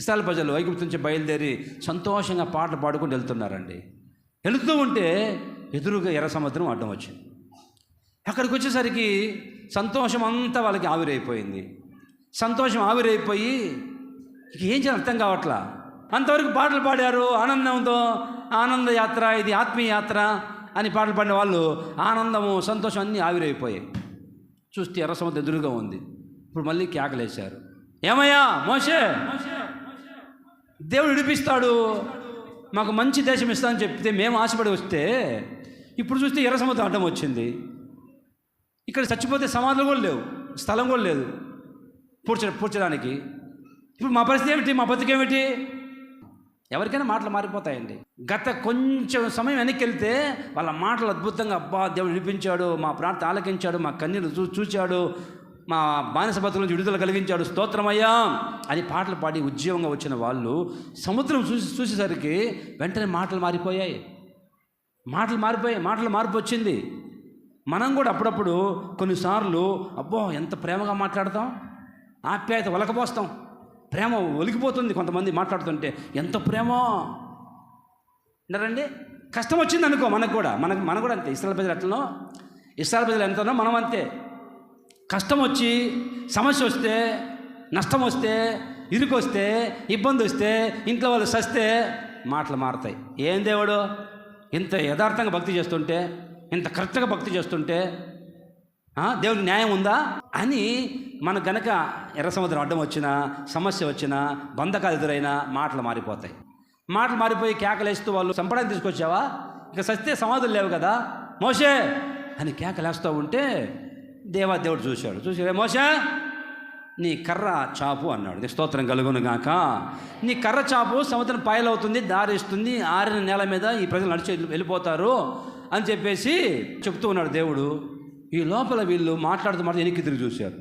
Israel ప్రజలు ఐగుప్తు నుంచి బయలుదేరి సంతోషంగా పాటలు పాడుకుంటూ వెళ్తున్నారండి. వెళుతూ ఉంటే ఎదురుగా ఎర్ర సముద్రం అడ్డం వచ్చింది. అక్కడికి వచ్చేసరికి సంతోషం అంతా వాళ్ళకి ఆవిరైపోయింది. సంతోషం ఆవిరైపోయి ఇక ఏం చేయాలి అర్థం కావట్లా? అంతవరకు పాటలు పాడారు ఆనందంతో ఆనంద యాత్ర ఇది ఆత్మీయ యాత్ర అని పాటలు పాడిన వాళ్ళు ఆనందము సంతోషం అన్నీ ఆవిరైపోయాయి. చూస్తే ఎర్ర సముద్రం ఎదురుగా ఉంది. ఇప్పుడు మళ్ళీ కేకలేశారు. ఏమయ్యా మోషే? దేవుడు విడిపిస్తాడు. మాకు మంచి దేశం ఇస్తానని చెప్తే మేము ఆశపడి వస్తే ఇప్పుడు చూస్తే ఎర్ర సముద్రం అడ్డం వచ్చింది. ఇక్కడ చచ్చిపోతే సమాధులు కూడా లేవు స్థలం కూడా లేదు పూడ్చ పూడ్చడానికి. ఇప్పుడు మా పరిస్థితి ఏమిటి? మా బతుకేమిటి ఎవరికైనా మాటలు మారిపోతాయండి. గత కొంచెం సమయం వెనక్కి వెళ్తే వాళ్ళ మాటలు అద్భుతంగా అబ్బా దేవుడు విడిపించాడు మా ప్రార్థన ఆలకించాడు మా కన్నీరు చూ చూచాడు మా బానిస నుంచి విడుదల కలిగించాడు. స్తోత్రమయ్యా అని పాటలు పాడి ఉద్యోగంగా వచ్చిన వాళ్ళు సముద్రం చూసి చూసేసరికి వెంటనే మాటలు మారిపోయాయి. మాటలు మారిపోయాయి మాటలు మార్పు వచ్చింది. మనం కూడా అప్పుడప్పుడు కొన్నిసార్లు అబ్బో ఎంత ప్రేమగా మాట్లాడతాం? ఆప్యాయత ఒలకపోస్తాం ప్రేమ ఒలికిపోతుంది కొంతమంది మాట్లాడుతుంటే. ఎంత ప్రేమ! అంటారండి కష్టం వచ్చింది అనుకో మనకు కూడా. మనకు మనకు కూడా అంతే. ఇస్రాయల్ ప్రజలు ఎట్లనో? ఇస్రాయల్ ప్రజలు ఎంతనో? మనం అంతే. కష్టం వచ్చి సమస్య వస్తే నష్టం వస్తే ఇరుకు వస్తే ఇబ్బంది వస్తే ఇంట్లో వాళ్ళు సస్తే మాటలు మారుతాయి. ఏం దేవుడు? ఇంత యథార్థంగా భక్తి చేస్తుంటే ఇంత కరెక్ట్గా భక్తి చేస్తుంటే దేవుడికి న్యాయం ఉందా అని మన గనక ఎర్ర సముద్రం అడ్డం వచ్చినా సమస్య వచ్చినా బంధకాలు ఎదురైనా మాటలు మారిపోతాయి. మాటలు మారిపోయి కేకలేస్తూ వాళ్ళు చంపడానికి తీసుకొచ్చావా? ఇక సస్తే సమాధులు లేవు కదా మోసే అని కేకలేస్తూ ఉంటే దేవా దేవుడు చూశాడు. చూసి "రే నీ కర్ర చాపు అన్నాడు. నీ స్తోత్రం కలుగును గాక. నీ కర్ర చాపు సముద్రం పాయలవుతుంది దారిస్తుంది ఆరిన నేల మీద ఈ ప్రజలు నడిచి వెళ్ళి- వెళ్ళిపోతారు అని చెప్పేసి చెప్తూ ఉన్నాడు దేవుడు. ఈ లోపల వీళ్ళు మాట్లాడుతూ మాట వెనక్కి తిరిగి చూశారు.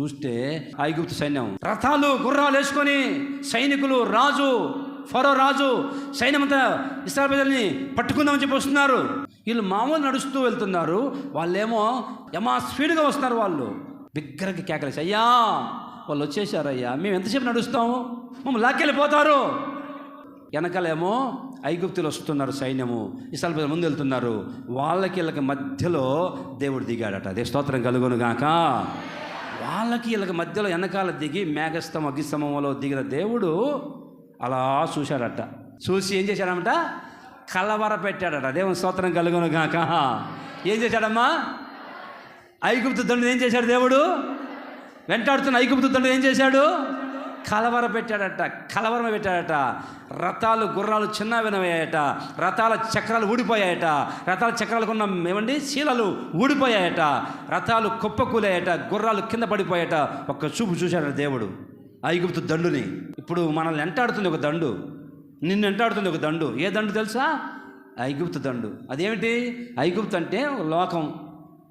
చూస్తే ఐగుప్తు సైన్యం రథాలు గుర్రాలు వేసుకొని సైనికులు రాజు ఫరో రాజు సైన్యమంతా ఇస్రాయల్ ప్రజల్ని పట్టుకుందామని చెప్పి వస్తున్నారు. వీళ్ళు మామూలు నడుస్తూ వెళ్తున్నారు. వాళ్ళేమో యమా స్పీడ్గా వస్తున్నారు వాళ్ళు. బిగ్గరకి కేకలేసి అయ్యా! వాళ్ళు వచ్చేసారయ్యా మేము ఎంతసేపు నడుస్తాము? మమ్మల్ని లాక్కెళ్ళిపోతారు. వెనకాలేమో ఐగుప్తులు వస్తున్నారు సైన్యము. ఇసాల ముందు వెళ్తున్నారు. వాళ్ళకి వీళ్ళకి మధ్యలో దేవుడు దిగాడట. అదే స్తోత్రం కలుగును గాక. వాళ్ళకి వీళ్ళకి మధ్యలో వెనకాల దిగి మేఘస్తం అగ్గిస్తంభంలో దిగిన దేవుడు అలా చూశాడట. చూసి ఏం చేశాడమట కలవర పెట్టాడట దేవుని స్తోత్రం కలుగును కాక ఏం చేశాడమ్మా? ఐగుప్తు దండు ఏం చేశాడు దేవుడు? వెంటాడుతున్న ఐగుప్తు దండు ఏం చేశాడు? కలవర పెట్టాడట కలవరం పెట్టాడట. రథాలు గుర్రాలు చిన్న వినవయ్యాయట. రథాల చక్రాలు ఊడిపోయాయట. రథాల చక్రాలకు ఉన్న ఏమండి? శీలలు ఊడిపోయాయట. రథాలు కుప్పకూలాయట. గుర్రాలు కింద పడిపోయాయట. ఒక్క చూపు చూశాడట దేవుడు. ఐగుప్తు దండుని. ఇప్పుడు మనల్ని వెంటాడుతుంది ఒక దండు. నిన్ను వెంటాడుతుంది ఒక దండు. ఏ దండు తెలుసా? ఐగుప్తు దండు. అదేమిటి? ఐగుప్తు అంటే లోకం.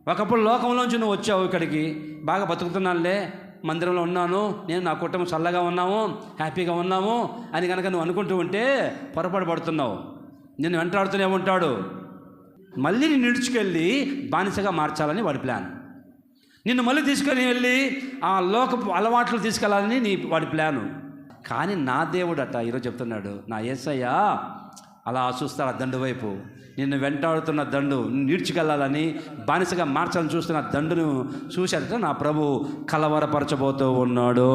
ఒకప్పుడు లోకంలోంచి నువ్వు వచ్చావు ఇక్కడికి. బాగా బతుకుతున్నానులే. మందిరంలో ఉన్నాను. నేను నా కుటుంబం చల్లగా ఉన్నాము హ్యాపీగా ఉన్నాము అని కనుక నువ్వు అనుకుంటూ ఉంటే పొరపాటు పడుతున్నావు. నిన్ను వెంటాడుతూనే ఉంటాడు. మళ్ళీ నిన్ను నిడుచుకెళ్ళి బానిసగా మార్చాలని వాడి ప్లాన్. నిన్ను మళ్ళీ తీసుకొని వెళ్ళి ఆ లోకపు అలవాట్లు తీసుకెళ్ళాలని నీ వాడి ప్లాను. కానీ నా దేవుడట ఈరోజు చెప్తున్నాడు నా యేసయ్య అలా చూస్తాడు ఆ దండు వైపు? నిన్ను వెంటాడుతున్న దండు నీడ్చుకెళ్ళాలని బానిసగా మార్చాలని చూస్తున్న దండును చూశాడట నా ప్రభు కలవరపరచబోతూ ఉన్నాడు.